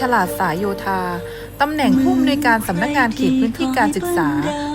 ฉลาดสายโยธา ตำแหน่งผู้อำนวยการสำนักงานเขตพื้นที่การศึกษา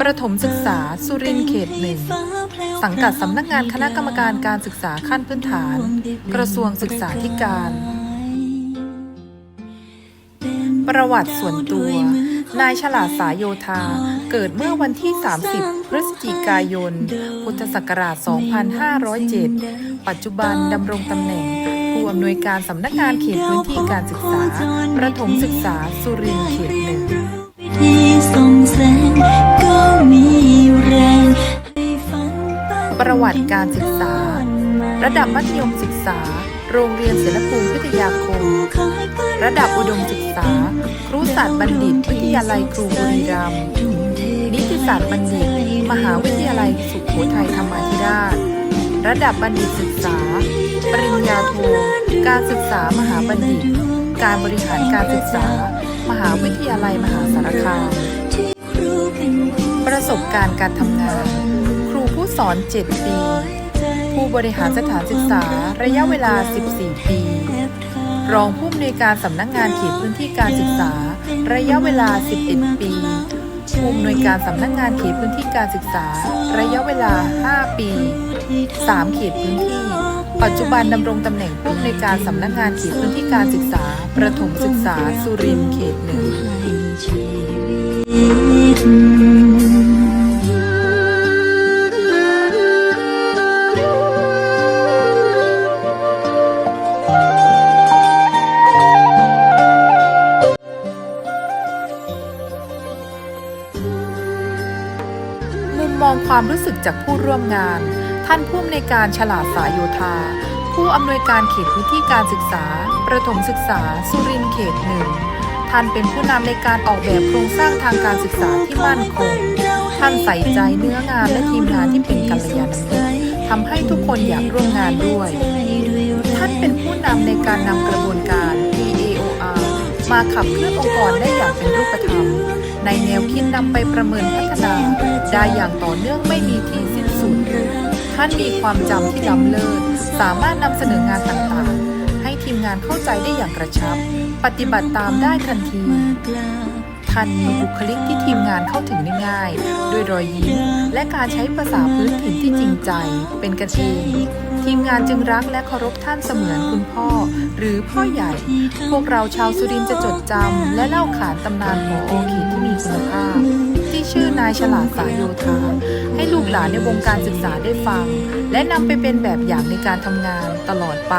ประถมศึกษา สุรินทร์เขตหนึ่ง สังกัดสำนักงานคณะกรรมการการศึกษาขั้นพื้นฐาน กระทรวงศึกษาธิการ ประวัติส่วนตัว นายฉลาดสายโยธา เกิดเมื่อวันที่ 30 พฤศจิกายน พุทธศักราช 2507 ปัจจุบันดำรงตำแหน่ง ผู้อำนวยการสำนักงานเขตพื้นที่การศึกษา ประถมศึกษาสุรินทร์เขตหนึ่งที่ส่องแสงก็มีแรงให้ฝันไปประวัติการศึกษา ระดับมัธยมศึกษา โรงเรียนศิลปภูมิพิทยาคม ระดับอุดมศึกษา ครุศาสตร์บัณฑิตวิทยาลัยครูบุรีรัมย์นิติศาสตร์บัณฑิต มหาวิทยาลัยสุโขทัยธรรมาธิราช ระดับบัณฑิตศึกษา ปริญญาโท การศึกษามหาบัณฑิต การบริหารการศึกษา มหาวิทยาลัยมหาสารคาม ประสบการณ์การทำงาน ครูผู้สอน 7 ปี ผู้บริหารสถานศึกษาระยะเวลา 14 ปี รองผู้อำนวยการสำนักงานเขตพื้นที่การศึกษา ระยะเวลา 11 ปีผู้อำนวยการสำนักงานเขตพื้นที่การศึกษา ระยะเวลา 5 ปี 3เขตพื้นที่ ปัจจุบันดำรงตำแหน่งผู้อำนวยการสำนักงานเขตพื้นที่การศึกษา ประถมศึกษา สุรินทร์เขตหนึ่งมุมมองความรู้สึกจากผู้ร่วมงาน ท่านผู้อำนวยการฉลาดสายโยธา ผู้อำนวยการเขตพื้นที่การศึกษา ประถมศึกษา สุรินทร์เขตหนึ่งท่านเป็นผู้นำในการออกแบบโครงสร้างทางการศึกษาที่มั่นคง ท่านใส่ใจเนื้องานและทีมงานที่เป็นกัลยาณมิตรทำให้ทุกคนอยากร่วมงานด้วย ท่านเป็นผู้นำในการนำกระบวนการ PAOR มาขับเคลื่อนองค์กรได้อย่างเป็นรูปธรรม ในแนวคิดนำไปประเมินพัฒนา ได้อย่างต่อเนื่องไม่มีที่สิ้นสุด ท่านมีความจำที่ล้ำเลิศ สามารถนำเสนองานต่างๆ ให้ทีมงานเข้าใจได้อย่างกระชับ ปฏิบัติตามได้ทันที ท่านมีบุคลิกที่ทีมงานเข้าถึงได้ง่าย ด้วยรอยยิ้ม และการใช้ภาษาพื้นถิ่นที่จริงใจ เป็นกันเองทีมงานจึงรักและเคารพท่านเสมือนคุณพ่อ หรือพ่อใหญ่ พวกเราชาวสุรินทร์จะจดจำและเล่าขานตำนานหอโอเขตที่มีคุณภาพายฉลาดสายโยธาให้ลูกหลานในวงการศึกษาได้ฟัง และนำไปเป็นแบบอย่างในการทำงานตลอดไป